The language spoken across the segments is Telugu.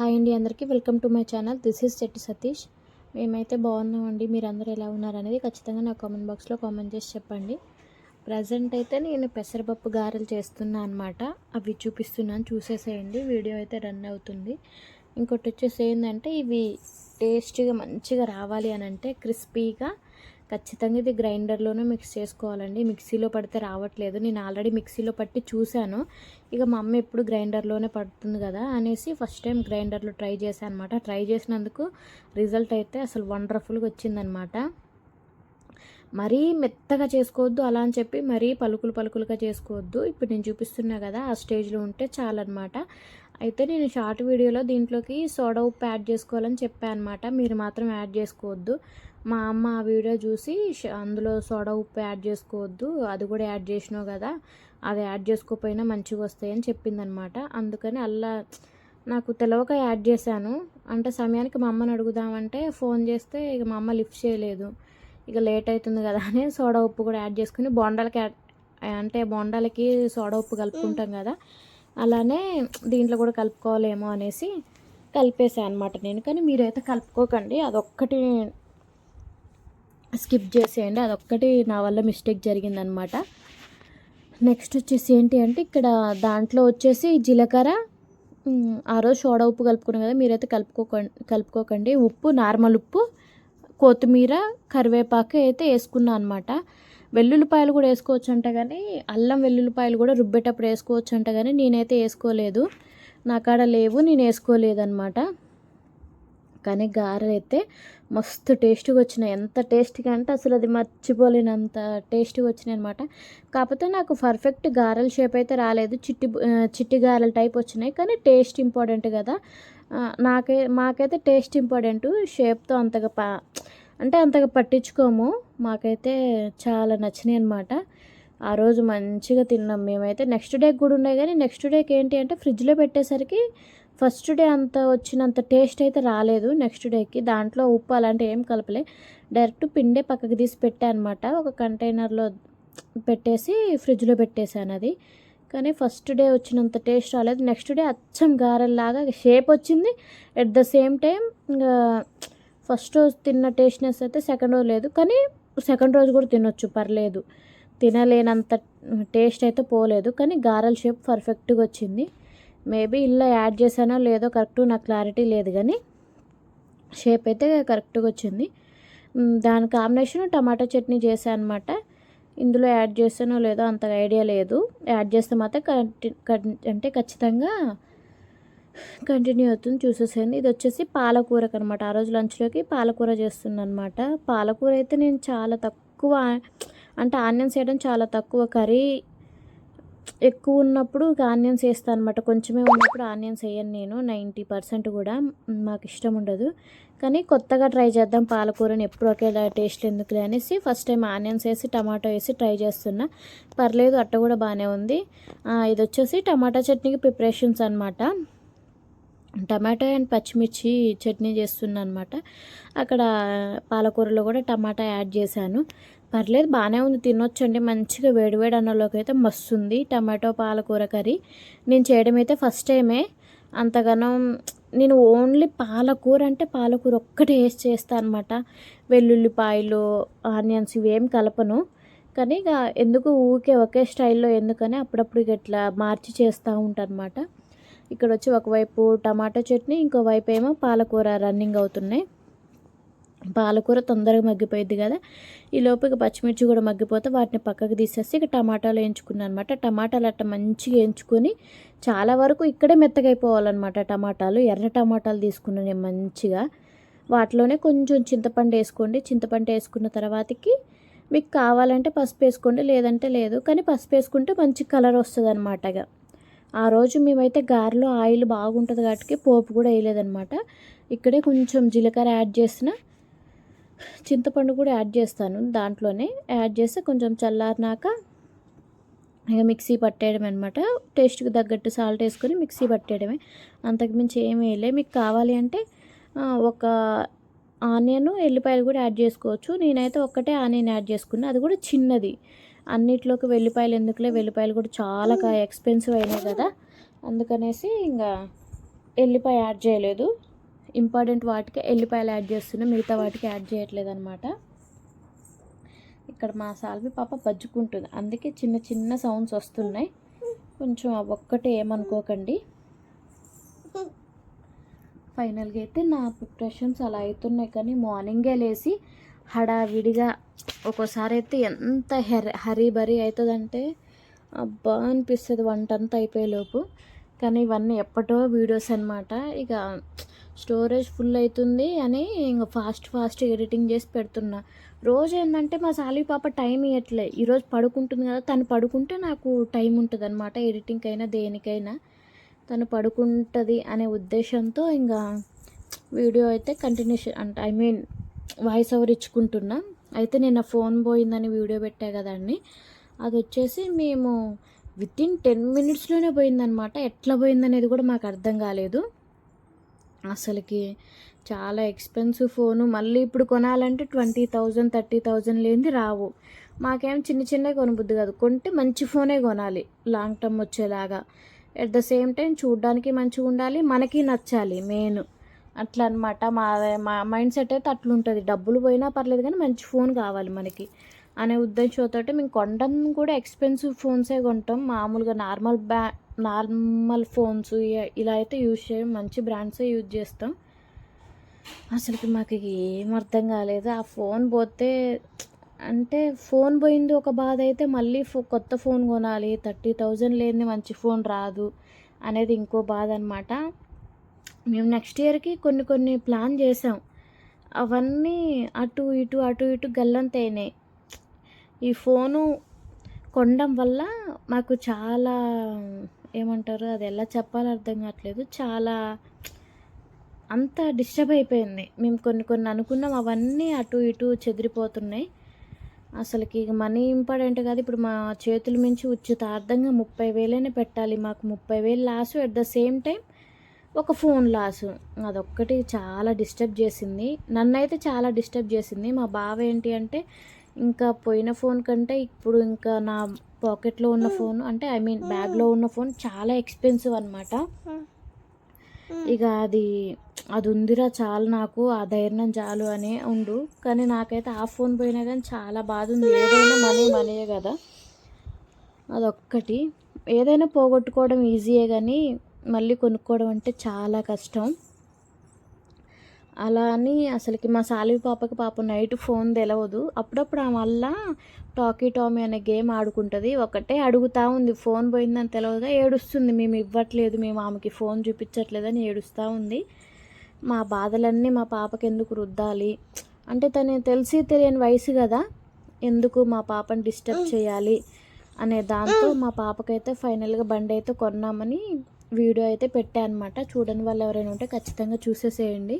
హాయ్ అండి అందరికీ. Welcome to my channel. This is Chetti Satish. మేమైతే బాగున్నామండి. మీరు ఎలా ఉన్నారనేది ఖచ్చితంగా నా కామెంట్ బాక్స్లో కామెంట్ చేసి చెప్పండి. ప్రజెంట్ అయితే నేను పెసరపప్పు గారెలు చేస్తున్నా అనమాట అవి చూపిస్తున్నాను. చూసేసేయండి. వీడియో అయితే రన్ అవుతుంది. ఇంకోటి వచ్చేసి ఏంటంటే ఇవి టేస్ట్గా మంచిగా రావాలి అని అంటే క్రిస్పీగా ఖచ్చితంగా ఇది గ్రైండర్లోనే మిక్స్ చేసుకోవాలండి. మిక్సీలో పడితే రావట్లేదు. నేను ఆల్రెడీ మిక్సీలో పట్టి చూశాను. ఇక మా అమ్మ ఎప్పుడు గ్రైండర్లోనే పడుతుంది కదా అనేసి ఫస్ట్ టైం గ్రైండర్లో ట్రై చేశాను అనమాట ట్రై చేసినందుకు రిజల్ట్ అయితే అసలు వండర్ఫుల్గా వచ్చిందనమాట. మరీ మెత్తగా చేసుకోవద్దు అలా అని చెప్పి మరీ పలుకులు పలుకులుగా చేసుకోవద్దు. ఇప్పుడు నేను చూపిస్తున్నా కదా ఆ స్టేజ్లో ఉంటే చాలన్నమాట అయితే నేను షార్ట్ వీడియోలో దీంట్లోకి సోడా ఉప్పు యాడ్ చేసుకోవాలని చెప్పాను అనమాట మీరు మాత్రం యాడ్ చేసుకోవద్దు. మా అమ్మ ఆ వీడియో చూసి అందులో సోడా ఉప్పు యాడ్ చేసుకోవద్దు అది కూడా యాడ్ చేసినావు కదా అది యాడ్ చేసుకోకపోయినా మంచిగా వస్తాయని చెప్పిందనమాట. అందుకని అల్లా నాకు తెలవక యాడ్ చేశాను. అంటే సమయానికి మా అమ్మని అడుగుదామంటే ఫోన్ చేస్తే ఇక మా అమ్మ లిఫ్ట్ చేయలేదు. ఇక లేట్ అవుతుంది కదా అని సోడా ఉప్పు కూడా యాడ్ చేసుకుని బొండాలకి అంటే బొండాలకి సోడా ఉప్పు కలుపుకుంటాం కదా అలానే దీంట్లో కూడా కలుపుకోవాలేమో అనేసి కలిపేసాను అనమాట నేను. కానీ మీరైతే కలుపుకోకండి అదొక్కటి స్కిప్ చేసేయండి. అదొక్కటి నా వల్ల మిస్టేక్ జరిగిందనమాట. నెక్స్ట్ వచ్చేసి ఏంటి అంటే ఇక్కడ దాంట్లో వచ్చేసి జీలకర్ర ఆ రోజు సోడా ఉప్పు కలుపుకున్నాం కదా మీరైతే కలుపుకోకండి కలుపుకోకండి. ఉప్పు నార్మల్ ఉప్పు కొత్తిమీర కరివేపాకు అయితే వేసుకున్నాను అనమాట. వెల్లుల్లిపాయలు కూడా వేసుకోవచ్చు అంట కానీ అల్లం వెల్లుల్లిపాయలు కూడా రుబ్బేటప్పుడు వేసుకోవచ్చు అంట కానీ నేనైతే వేసుకోలేదు. నా కాడ లేవు నేను వేసుకోలేదన్నమాట కానీ గారెలు అయితే మస్తు టేస్ట్గా వచ్చినాయి. ఎంత టేస్ట్గా అంటే అసలు అది మర్చిపోలేనంత టేస్ట్గా వచ్చినాయి అనమాట కాకపోతే నాకు పర్ఫెక్ట్ గారెల షేప్ అయితే రాలేదు. చిట్టి చిట్టి గారెల టైప్ వచ్చినాయి. కానీ టేస్ట్ ఇంపార్టెంట్ కదా. నాకే మాకైతే టేస్ట్ ఇంపార్టెంట్. షేప్తో అంతగా పా అంటే అంతగా పట్టించుకోము. మాకైతే చాలా నచ్చినాయి అనమాట ఆ రోజు మంచిగా తిన్నాం. మేమైతే నెక్స్ట్ డేకి కూడా ఉన్నాయి కానీ నెక్స్ట్ డేకి ఏంటి అంటే ఫ్రిడ్జ్లో పెట్టేసరికి ఫస్ట్ డే అంత వచ్చినంత టేస్ట్ అయితే రాలేదు నెక్స్ట్ డేకి. దాంట్లో ఉప్పు అలాంటివి ఏం కలపలే. డైరెక్ట్ పిండే పక్కకి తీసి పెట్టానమాట ఒక కంటైనర్లో పెట్టేసి ఫ్రిడ్జ్లో పెట్టేశాను అది. కానీ ఫస్ట్ డే వచ్చినంత టేస్ట్ రాలేదు. నెక్స్ట్ డే అచ్చం గారెల్లాగా షేప్ వచ్చింది. ఎట్ ద సేమ్ టైం ఇంకా ఫస్ట్ రోజు తిన్న టేస్ట్నెస్ అయితే సెకండ్ రోజు లేదు. కానీ సెకండ్ రోజు కూడా తినొచ్చు పర్లేదు. తినలేనంత టేస్ట్ అయితే పోలేదు. కానీ గారెల షేప్ పర్ఫెక్ట్గా వచ్చింది. మేబీ ఇలా యాడ్ చేశానో లేదో కరెక్ట్ నాకు క్లారిటీ లేదు కానీ షేప్ అయితే కరెక్ట్గా వచ్చింది. దాని కాంబినేషన్ టమాటా చట్నీ చేశాను అనమాట ఇందులో యాడ్ చేస్తానో లేదో అంత ఐడియా లేదు. యాడ్ చేస్తే మాత్రం అంటే ఖచ్చితంగా కంటిన్యూ అవుతుంది చూసేసేయండి. ఇది వచ్చేసి పాలకూరకు అనమాట ఆ రోజు లంచ్లోకి పాలకూర చేస్తుందనమాట పాలకూర అయితే నేను చాలా తక్కువ అంటే ఆనియన్స్ వేయడం చాలా తక్కువ. కర్రీ ఎక్కువ ఉన్నప్పుడు ఆనియన్స్ వేస్తాను అనమాట కొంచెమే ఉన్నప్పుడు ఆనియన్స్ వేయను నేను. నైంటీ పర్సెంట్ కూడా మాకు ఇష్టం ఉండదు. కానీ కొత్తగా ట్రై చేద్దాం. పాలకూరని ఎప్పుడు ఒకేలా టేస్ట్ ఎందుకులే అనేసి ఫస్ట్ టైం ఆనియన్స్ వేసి టమాటో వేసి ట్రై చేస్తున్నా. పర్లేదు అట్ట కూడా బాగానే ఉంది. ఇది వచ్చేసి టమాటా చట్నీకి ప్రిపరేషన్స్ అనమాట టమాటా అండ్ పచ్చిమిర్చి చట్నీ చేస్తున్నా అనమాట అక్కడ పాలకూరలో కూడా టమాటా యాడ్ చేశాను. పర్లేదు బాగానే ఉంది. తినొచ్చండి. మంచిగా వేడివేడి అన్నలోకి అయితే మస్తుంది. టమాటో పాలకూర కర్రీ. నేను చేయడం అయితే ఫస్ట్ టైమే. అంతగానో నేను ఓన్లీ పాలకూర అంటే పాలకూర ఒక్కటే వేసి చేస్తాను అనమాట వెల్లుల్లిపాయలు ఆనియన్స్ ఇవేం కలపను. కానీ ఇక ఎందుకు ఊరికే ఒకే స్టైల్లో ఎందుకని అప్పుడప్పుడు ఇట్లా మార్చి చేస్తూ ఉంటాను అనమాట ఇక్కడ వచ్చి ఒకవైపు టమాటో చట్నీ ఇంకోవైపు ఏమో పాలకూర రన్నింగ్ అవుతున్నాయి. పాలకూర తొందరగా మగ్గిపోయింది కదా. ఈ లోపలికి పచ్చిమిర్చి కూడా మగ్గిపోతే వాటిని పక్కకు తీసేసి ఇక టమాటాలు వేయించుకున్నాను అనమాట. టమాటాలు అట్ట మంచిగా వేయించుకొని చాలా వరకు ఇక్కడే మెత్తగైపోవాలన్నమాట టమాటాలు. ఎర్ర టమాటాలు తీసుకున్నాను నేను మంచిగా. వాటిలోనే కొంచెం చింతపండు వేసుకోండి. చింతపండు వేసుకున్న తర్వాతకి మీకు కావాలంటే పసుపు వేసుకోండి లేదంటే లేదు. కానీ పసుపు వేసుకుంటే మంచి కలర్ వస్తుంది అనమాటగా ఆ రోజు మేమైతే గారెలో ఆయిల్ బాగుంటుంది కాబట్టి పోపు కూడా వేయలేదనమాట ఇక్కడే కొంచెం జీలకర్ర యాడ్ చేసిన చింతపండు కూడా యాడ్ చేస్తాను దాంట్లోనే. యాడ్ చేస్తే కొంచెం చల్లారినాక ఇక మిక్సీ పట్టేయడం అనమాట టేస్ట్కి తగ్గట్టు సాల్ట్ వేసుకొని మిక్సీ పట్టేయడమే. అంతకుమించి ఏమీ వేయలే. మీకు కావాలి అంటే ఒక ఆనియన్ ఎల్లిపాయలు కూడా యాడ్ చేసుకోవచ్చు. నేనైతే ఒక్కటే ఆనియన్ యాడ్ చేసుకున్నా. అది కూడా చిన్నది. అన్నిట్లోకి వెల్లిపాయలు ఎందుకులే? వెల్లిపాయలు కూడా చాలా ఎక్స్పెన్సివ్ అయినాయి కదా. అందుకనేసి ఇంకా ఎల్లిపాయ యాడ్ చేయలేదు. ఇంపార్టెంట్ వాటికి ఎల్లిపాయలు యాడ్ చేస్తున్నాం మిగతా వాటికి యాడ్ చేయట్లేదు అనమాట ఇక్కడ మా సాల్వి పాప బజ్జుకుంటుంది. అందుకే చిన్న చిన్న సౌండ్స్ వస్తున్నాయి. కొంచెం అవి ఒక్కటే ఏమనుకోకండి. ఫైనల్గా అయితే నా ప్రిపరేషన్స్ అలా అవుతున్నాయి కానీ మార్నింగే లేచి హడావిడిగా ఒక్కోసారి అయితే ఎంత హెర హరీ బరీ అవుతుందంటే అబ్బా అనిపిస్తుంది వంట అంతా అయిపోయేలోపు. కానీ ఇవన్నీ ఎప్పటో వీడియోస్ అనమాట ఇక స్టోరేజ్ ఫుల్ అవుతుంది అని ఇంకా ఫాస్ట్ ఫాస్ట్ ఎడిటింగ్ చేసి పెడుతున్నా. రోజు ఏంటంటే మా సాలి పాప టైం ఇవ్వట్లే ఈరోజు పడుకుంటుంది కదా తను పడుకుంటే నాకు టైం ఉంటుంది అనమాట ఎడిటింగ్కి అయినా దేనికైనా. తను పడుకుంటుంది అనే ఉద్దేశంతో ఇంకా వీడియో అయితే కంటిన్యూషన్ అంటే ఐ మీన్ వాయిస్ ఓవర్ ఇచ్చుకుంటున్నా. అయితే నేను ఫోన్ పోయిందని వీడియో పెట్టా కదండి అది వచ్చేసి మేము విత్ ఇన్ టెన్ మినిట్స్లోనే పోయిందనమాట ఎట్లా పోయిందనేది కూడా మాకు అర్థం కాలేదు. అసలుకి చాలా ఎక్స్పెన్సివ్ ఫోను. మళ్ళీ ఇప్పుడు కొనాలంటే ట్వంటీ థౌజండ్ థర్టీ థౌజండ్ లేనిది రావు. మాకేం చిన్న చిన్నవి కొనబుద్ది కాదు. కొంటే మంచి ఫోనే కొనాలి లాంగ్ టర్మ్ వచ్చేలాగా. ఎట్ ద సేమ్ టైం చూడడానికి మంచిగా ఉండాలి మనకి నచ్చాలి మెయిన్ అట్లా అనమాట మా మా మైండ్ సెట్ అయితే అట్లుంటుంది. డబ్బులు పోయినా పర్లేదు కానీ మంచి ఫోన్ కావాలి మనకి. అనే ఉద్దేశంతో మేము కొనడం కూడా ఎక్స్పెన్సివ్ ఫోన్సే కొంటాం. మామూలుగా నార్మల్ బ్యా నార్మల్ ఫోన్స్ ఇలా అయితే యూజ్ చేయం మంచి బ్రాండ్సే యూజ్ చేస్తాం. అసలుకి మాకు ఏం అర్థం కాలేదు. ఆ ఫోన్ పోతే అంటే ఫోన్ పోయింది ఒక బాధ అయితే మళ్ళీ ఫో కొత్త ఫోన్ కొనాలి. థర్టీ థౌజండ్ లేని మంచి ఫోన్ రాదు అనేది ఇంకో బాధ అనమాట మేము నెక్స్ట్ ఇయర్కి కొన్ని కొన్ని ప్లాన్ చేసాం. అవన్నీ అటు ఇటు అటు ఇటు గల్లంతైనాయి ఈ ఫోను కొనడం వల్ల మాకు చాలా ఏమంటారు అది ఎలా చెప్పాలో అర్థం కావట్లేదు. చాలా అంత డిస్టర్బ్ అయిపోయింది. మేము కొన్ని కొన్ని అనుకున్నాం అవన్నీ అటు ఇటు చెదిరిపోతున్నాయి. అసలుకి ఇక మనీ ఇంపార్టెంట్ కాదు. ఇప్పుడు మా చేతుల మించి ఉచితార్థంగా ముప్పై వేలైనా పెట్టాలి. మాకు ముప్పై వేలు loss. At the same time ఒక ఫోన్ లాసు. అదొక్కటి చాలా డిస్టర్బ్ చేసింది. నన్నైతే చాలా డిస్టర్బ్ చేసింది. మా బావ ఏంటి అంటే ఇంకా పోయిన ఫోన్ కంటే ఇప్పుడు ఇంకా నా పాకెట్లో ఉన్న ఫోన్ అంటే ఐ మీన్ బ్యాగ్లో ఉన్న ఫోన్ చాలా ఎక్స్పెన్సివ్ అనమాట ఇక అది అది ఉందిరా చాలు నాకు ఆ ధైర్యం చాలు అనే ఉండు. కానీ నాకైతే ఆ ఫోన్ పోయినా కానీ చాలా బాధ ఉంది. ఏదైనా మనీ మనీయే కదా. అదొక్కటి. ఏదైనా పోగొట్టుకోవడం ఈజీయే కానీ మళ్ళీ కొనుక్కోవడం అంటే చాలా కష్టం. అలా అని అసలుకి మా సాలివి పాపకి పాప నైట్ ఫోన్ తెలవదు. అప్పుడప్పుడు ఆ వల్ల టాకీ టామీ అనే గేమ్ ఆడుకుంటుంది. ఒకటే అడుగుతూ ఉంది. ఫోన్ పోయిందని తెలియదుగా ఏడుస్తుంది. మేము ఇవ్వట్లేదు మేము ఆమెకి ఫోన్ చూపించట్లేదని ఏడుస్తూ ఉంది. మా బాధలన్నీ మా పాపకి ఎందుకు రుద్దాలి? అంటే తను తెలిసి తెలియని వయసు కదా. ఎందుకు మా పాపని డిస్టర్బ్ చేయాలి అనే దాంతో మా పాపకైతే ఫైనల్గా బండి అయితే కొన్నామని వీడియో అయితే పెట్టా అనమాట చూడని వాళ్ళు ఎవరైనా ఉంటే ఖచ్చితంగా చూసేసేయండి.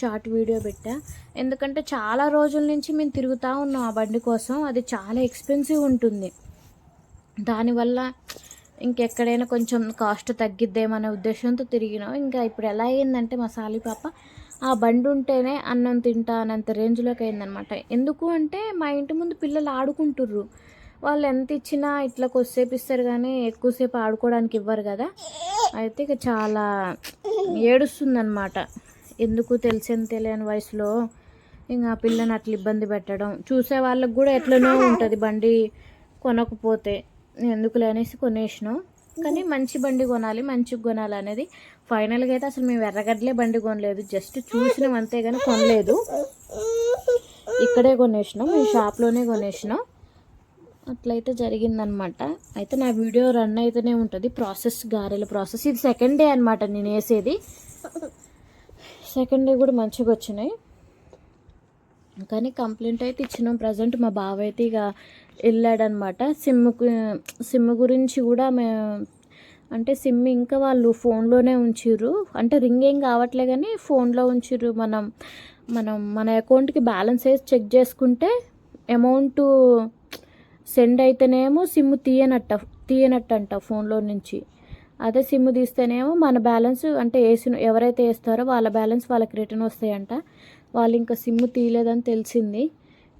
షార్ట్ వీడియో పెట్టా. ఎందుకంటే చాలా రోజుల నుంచి మేము తిరుగుతూ ఉన్నాం ఆ బండి కోసం. అది చాలా ఎక్స్పెన్సివ్ ఉంటుంది. దానివల్ల ఇంకెక్కడైనా కొంచెం కాస్ట్ తగ్గిద్దేమనే ఉద్దేశంతో తిరిగినాం. ఇంకా ఇప్పుడు ఎలా అయిందంటే మా సాలి పాప ఆ బండి ఉంటేనే అన్నం తింటా అనంత రేంజ్లోకి అయిందనమాట. ఎందుకు అంటే మా ఇంటి ముందు పిల్లలు ఆడుకుంటుర్రు. వాళ్ళు ఎంత ఇచ్చినా ఇట్లా కొద్దిసేపు ఇస్తారు కానీ ఎక్కువసేపు ఆడుకోవడానికి ఇవ్వరు కదా. అయితే ఇక చాలా ఏడుస్తుందన్నమాట ఎందుకు తెలిసింది తెలియని వయసులో ఇంకా ఆ పిల్లని అట్లా ఇబ్బంది పెట్టడం. చూసే వాళ్ళకి కూడా ఎట్లనో ఉంటుంది బండి కొనకపోతే. ఎందుకులే అనేసి కొనేసినాం. కానీ మంచి బండి కొనాలి మంచిగా కొనాలి అనేది ఫైనల్గా అయితే అసలు మేము ఎర్రగడ్డలే బండి కొనలేదు. జస్ట్ చూసినాం అంతే కానీ కొనలేదు. ఇక్కడే కొనేసినాం మేము షాప్లోనే కొనేసినాం. అట్లయితే జరిగిందనమాట. అయితే నా వీడియో రన్ అయితేనే ఉంటుంది. ప్రాసెస్ గారెల ప్రాసెస్. ఇది సెకండ్ డే అనమాట నేను వేసేది. సెకండ్ డే కూడా మంచిగా వచ్చినాయి. కానీ కంప్లైంట్ అయితే ఇచ్చినాం. ప్రజెంట్ మా బావ అయితే ఇక వెళ్ళాడనమాట. సిమ్ సిమ్ గురించి కూడా మేము అంటే సిమ్ ఇంకా వాళ్ళు ఫోన్లోనే ఉంచిర్రు. అంటే రింగ్ ఏం కావట్లే కానీ ఫోన్లో ఉంచిర్రు. మనం మనం మన అకౌంట్కి బ్యాలెన్స్ వేసి చెక్ చేసుకుంటే అమౌంట్ సెండ్ అయితేనేమో సిమ్ తీయనట్ట తీయనట్టు అంట ఫోన్లో నుంచి. అదే సిమ్ తీస్తేనేమో మన బ్యాలెన్స్ అంటే వేసిన ఎవరైతే వేస్తారో వాళ్ళ బ్యాలెన్స్ వాళ్ళకి రిటర్న్ వస్తాయంట. వాళ్ళు ఇంకా సిమ్ తీయలేదని తెలిసింది.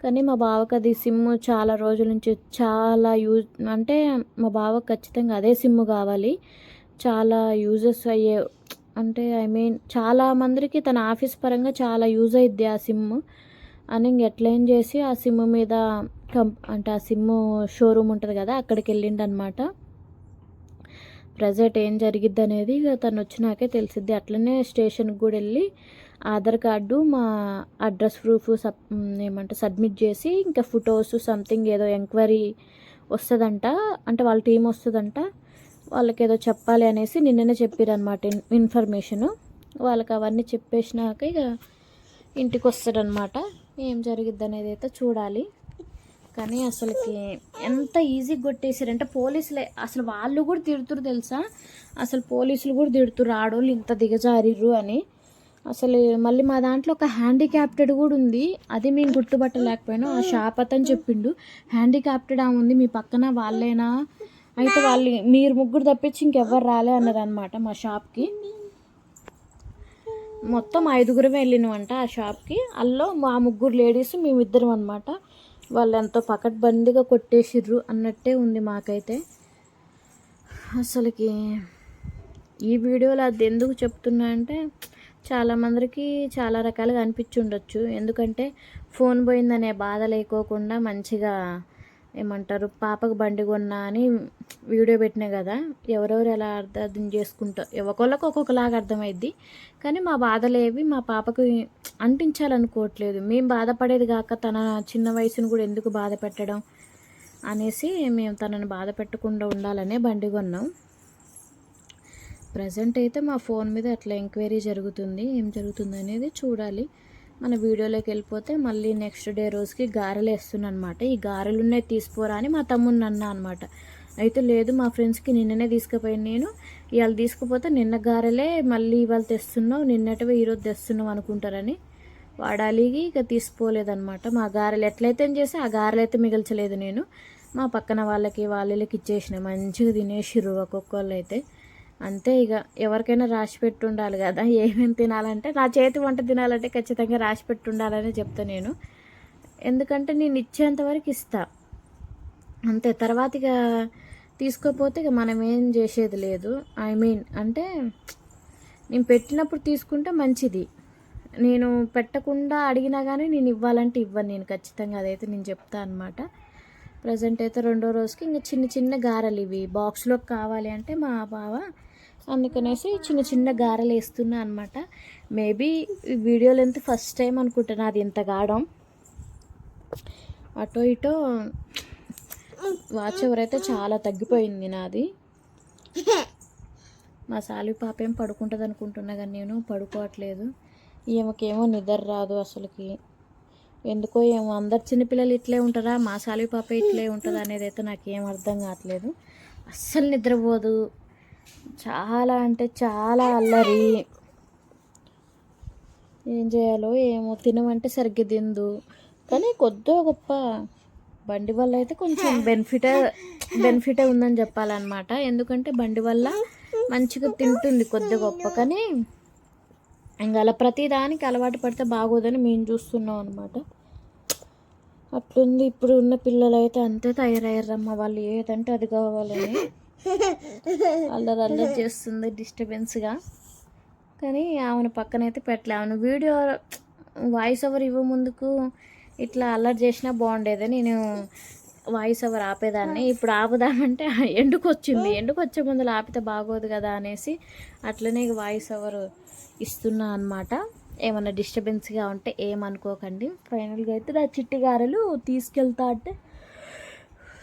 కానీ మా బావకి అది సిమ్ చాలా రోజుల నుంచి చాలా యూజ్ అంటే మా బావకు ఖచ్చితంగా అదే సిమ్ కావాలి. చాలా యూజెస్ అయ్యే అంటే ఐ మీన్ చాలా మందికి తన ఆఫీస్ పరంగా చాలా యూజ్ అయిద్ది ఆ సిమ్. అని ఇంక చేసి ఆ సిమ్ మీద కం అంటే ఆ సిమ్ షోరూమ్ ఉంటుంది కదా అక్కడికి వెళ్ళిండనమాట. ప్రజెంట్ ఏం జరిగిద్ది అనేది ఇక తను వచ్చినాకే తెలిసిద్ది. అట్లనే స్టేషన్కి కూడా వెళ్ళి ఆధార్ కార్డు మా అడ్రస్ ప్రూఫ్ సబ్ ఏమంటే సబ్మిట్ చేసి ఇంకా ఫొటోస్ సంథింగ్ ఏదో ఎంక్వైరీ వస్తుందంట అంటే వాళ్ళ టీం వస్తుందంట వాళ్ళకి ఏదో చెప్పాలి అనేసి నిన్ననే చెప్పారనమాట ఇన్ఫర్మేషను. వాళ్ళకి అవన్నీ చెప్పేసినాక ఇక ఇంటికి వస్తాడనమాట ఏం జరిగిద్ది అనేది అయితే చూడాలి. కానీ అసలుకి ఎంత ఈజీ కొట్టేసారంటే పోలీసులే. అసలు వాళ్ళు కూడా తిడుతురు తెలుసా? అసలు పోలీసులు కూడా తిడుతురు ఆడోళ్ళు ఇంత దిగజారిర్రు అని. అసలు మళ్ళీ మా దాంట్లో ఒక హ్యాండిక్యాప్టెడ్ కూడా ఉంది. అది మేము గుర్తుపట్టలేకపోయినా. ఆ షాప్ అతను చెప్పిండు హ్యాండిక్యాప్టెడ్ ఆ ఉంది మీ పక్కన వాళ్ళేనా? అయితే వాళ్ళు మీరు ముగ్గురు తప్పించి ఇంకెవ్వరు రాలే అన్నదన్నమాట అనమాట మా షాప్కి. మొత్తం ఐదుగురం వెళ్ళినామంట ఆ షాప్కి. అల్లో మా ముగ్గురు లేడీస్ మేమిద్దరం అనమాట వాళ్ళు ఎంతో పకడ్బందీగా కొట్టేసిర్రు అన్నట్టే ఉంది మాకైతే. అసలుకి ఈ వీడియోలో అది ఎందుకు చెప్తున్నా అంటే చాలామందికి చాలా రకాలుగా అనిపించి ఉండొచ్చు ఎందుకంటే ఫోన్ పోయిందనే బాధ లేకోకుండా మంచిగా ఏమంటారు పాపకు బండి కొన్నా అని వీడియో పెట్టినా కదా ఎవరెవరు ఎలా అర్థం చేసుకుంటా ఒక్కొక్కరికి ఒక్కొక్కలాగా అర్థమైద్ది. కానీ మా బాధలేవి మా పాపకు అంటించాలనుకోవట్లేదు మేము బాధపడేది కాక తన చిన్న వయసును కూడా ఎందుకు బాధ పెట్టడం అనేసి మేము తనని బాధ పెట్టకుండా ఉండాలనే బండి కొన్నాం. ప్రజెంట్ అయితే మా ఫోన్ మీద అట్లా ఎంక్వైరీ జరుగుతుంది. ఏం జరుగుతుంది అనేది చూడాలి. మన వీడియోలోకి వెళ్ళిపోతే మళ్ళీ నెక్స్ట్ డే రోజుకి గారెలు వేస్తున్నాను అనమాట ఈ గారెలు ఉన్నాయి తీసుకోరా అని మా తమ్ముడు అన్నా అనమాట అయితే లేదు మా ఫ్రెండ్స్కి నిన్ననే తీసుకుపోయాను నేను. ఇవాళ తీసుకుపోతే నిన్న గారెలే మళ్ళీ ఇవాళ తెస్తున్నావు నిన్నటివే ఈరోజు తెస్తున్నావు అనుకుంటారని వాడాలి ఇక తీసుకోలేదనమాట మా గారెలు ఎట్లయితే చేసి ఆ గారెలు అయితే మిగల్చలేదు నేను. మా పక్కన వాళ్ళకి వాళ్ళకి ఇచ్చేసిన మంచిగా తినేసిర్రు ఒక్కొక్కళ్ళు అయితే. అంతే ఇక ఎవరికైనా రాసి పెట్టి ఉండాలి కదా. ఏమేమి తినాలంటే నా చేతి వంట తినాలంటే ఖచ్చితంగా రాసి పెట్టి ఉండాలని చెప్తా నేను. ఎందుకంటే నేను ఇచ్చేంత వరకు ఇస్తా. అంతే. తర్వాత ఇక తీసుకోపోతే ఇక మనం ఏం చేసేది లేదు. ఐ మీన్ అంటే నేను పెట్టినప్పుడు తీసుకుంటే మంచిది. నేను పెట్టకుండా అడిగినా కానీ నేను ఇవ్వాలంటే ఇవ్వను నేను ఖచ్చితంగా. అదైతే నేను చెప్తా అనమాట ప్రజెంట్ అయితే రెండో రోజుకి ఇంకా చిన్న చిన్న గారెలు ఇవి. బాక్స్లోకి కావాలి అంటే మా బావ అందుకనేసి చిన్న చిన్న గారెలు వేస్తున్నా అనమాట maybe video length first time అనుకుంటున్నా అది ఇంత గాడం అటో ఇటో వాచ్ ఎవరైతే చాలా తగ్గిపోయింది నాది. మా సాలి పాప ఏం పడుకుంటుంది అనుకుంటున్నా కానీ నేను పడుకోవట్లేదు. ఈమెకేమో నిద్ర రాదు అసలుకి. ఎందుకో ఏమో అందరు చిన్నపిల్లలు ఇట్లే ఉంటారా మా సాలి పాప ఇట్లే ఉంటుందా అనేది అయితే నాకేం అర్థం కావట్లేదు. అస్సలు నిద్రపోదు. చాలా అంటే చాలా అల్లరి. ఏం చేయాలో ఏమో తినమంటే సరిగ్గా తిందు. కానీ కొద్దిగా గొప్ప బండి వల్ల అయితే కొంచెం బెనిఫిట్ బెనిఫిటే ఉందని చెప్పాలన్నమాట. ఎందుకంటే బండి వల్ల మంచిగా తింటుంది కొద్ది గొప్ప. కానీ ఇంకా అలా ప్రతిదానికి అలవాటు పడితే బాగోదని మేము చూస్తున్నాం అనమాట అట్లుంది. ఇప్పుడు ఉన్న పిల్లలు అయితే అంతే తయారయ్యారమ్మ. వాళ్ళు ఏదంటే అది కావాలని. అల్లరి అల్లరి చేస్తుంది డిస్టర్బెన్స్గా కానీ ఆమెను పక్కనైతే పెట్టలే. ఆమెను వీడియో వాయిస్ ఓవర్ ఇవ్వ ముందుకు ఇట్లా అల్లరి చేసినా బాగుండేది. నేను వాయిస్ ఓవర్ ఆపేదాన్ని. ఇప్పుడు ఆపుదామంటే ఎందుకు వచ్చింది? ఎందుకు వచ్చే ముందు ఆపితే బాగోదు కదా అనేసి అట్లనే వాయిస్ ఓవర్ ఇస్తున్నా అనమాట ఏమన్నా డిస్టర్బెన్స్గా ఉంటే ఏమనుకోకండి. ఫైనల్గా అయితే నా చిట్టి గారెలు తీసుకెళ్తా అంటే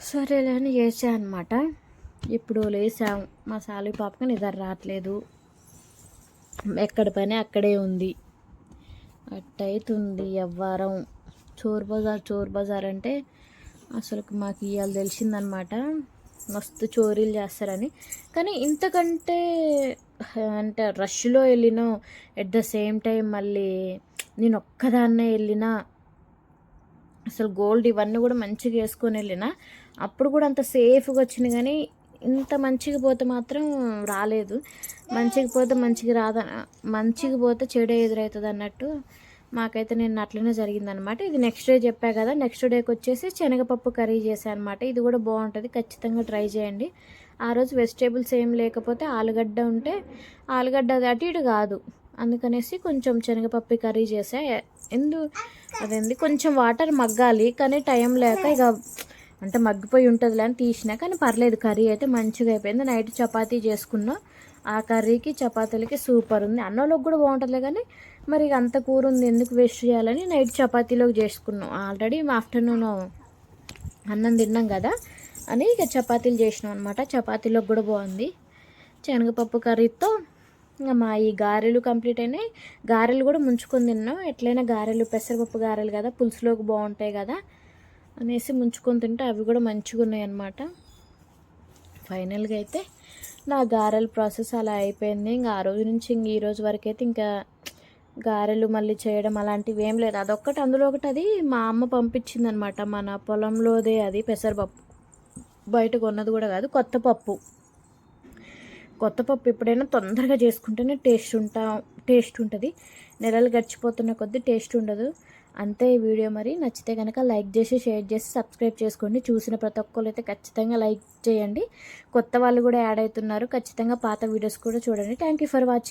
సరేలే అని చేసా అనమాట ఇప్పుడు లేసాం. మా సాలి పాపకి నిద్ర రావట్లేదు. ఎక్కడ పని అక్కడే ఉంది. అట్టయితుంది ఎవ్వరం చోర్ బజార్ చోర్ బజార్ అంటే అసలు మాకు ఇవాళ తెలిసిందనమాట. మస్తు చోరీలు చేస్తారని. కానీ ఇంతకంటే అంటే రష్లో వెళ్ళిన ఎట్ ద సేమ్ టైం మళ్ళీ నేను ఒక్కదాన్నే వెళ్ళిన అసలు గోల్డ్ ఇవన్నీ కూడా మంచిగా వేసుకొని వెళ్ళిన అప్పుడు కూడా అంత సేఫ్గా వచ్చింది. కానీ ఇంత మంచిగా పోతే మాత్రం రాలేదు. మంచిగా పోతే మంచిగా రాద మంచిగా పోతే చెడు ఎదురవుతుంది అన్నట్టు మాకైతే నేను అట్లనే జరిగిందనమాట ఇది నెక్స్ట్ డే చెప్పా కదా నెక్స్ట్ డేకి వచ్చేసి శనగపప్పు కర్రీ చేశాను అనమాట ఇది కూడా బాగుంటుంది ఖచ్చితంగా ట్రై చేయండి. ఆ రోజు వెజిటేబుల్స్ ఏం లేకపోతే ఆలుగడ్డ ఉంటే ఆలుగడ్డ అది అటు ఇటు కాదు. అందుకనేసి కొంచెం శనగపప్పు కర్రీ చేసా ఎందు అదేంది కొంచెం వాటర్ మగ్గాలి కానీ టైం లేక ఇక అంటే మగ్గిపోయి ఉంటుందిలే అని తీసినా కానీ పర్లేదు కర్రీ అయితే మంచిగా అయిపోయింది. నైట్ చపాతీ చేసుకున్నా. ఆ కర్రీకి చపాతీలకి సూపర్ ఉంది. అన్నంలోకి కూడా బాగుంటుంది కానీ మరి ఇక అంత కూర ఉంది. ఎందుకు వేస్ట్ చేయాలని నైట్ చపాతీలోకి చేసుకున్నాం. ఆల్రెడీ ఆఫ్టర్నూన్ అన్నం తిన్నాం కదా అని ఇక చపాతీలు చేసినాం అనమాట చపాతీలోకి కూడా బాగుంది. శనగపప్పు కర్రీతో ఇంకా మా ఈ గారెలు కంప్లీట్ అయినాయి. గారెలు కూడా ముంచుకొని తిన్నాం. ఎట్లయినా గారెలు పెసరపప్పు గారెలు కదా పులుసులోకి బాగుంటాయి కదా. అనేసి ముంచుకొని తింటే అవి కూడా మంచిగా ఉన్నాయి అన్నమాట ఫైనల్గా అయితే నా గారెల ప్రాసెస్ అలా అయిపోయింది. ఇంకా ఆ రోజు నుంచి ఇంక ఈ రోజు వరకు అయితే ఇంకా గారెలు మళ్ళీ చేయడం అలాంటివి ఏం లేదు. అదొక్కటి అందులో ఒకటి అది మా అమ్మ పంపించింది అనమాట మన పొలంలోదే అది పెసరపప్పు. బయట కొన్నది కూడా కాదు కొత్త పప్పు. కొత్త పప్పు ఎప్పుడైనా తొందరగా చేసుకుంటేనే టేస్ట్ ఉంటా టేస్ట్ ఉంటుంది. నెలలు గడిచిపోతున్న కొద్దీ టేస్ట్ ఉండదు. అంతే ఈ వీడియో మరి. నచ్చితే కనుక లైక్ చేసి షేర్ చేసి సబ్స్క్రైబ్ చేసుకోండి. చూసిన ప్రతి ఒక్కరు అయితే ఖచ్చితంగా లైక్ చేయండి. కొత్త వాళ్ళు కూడా యాడ్ అవుతున్నారు. ఖచ్చితంగా పాత వీడియోస్ కూడా చూడండి. Thank you for watching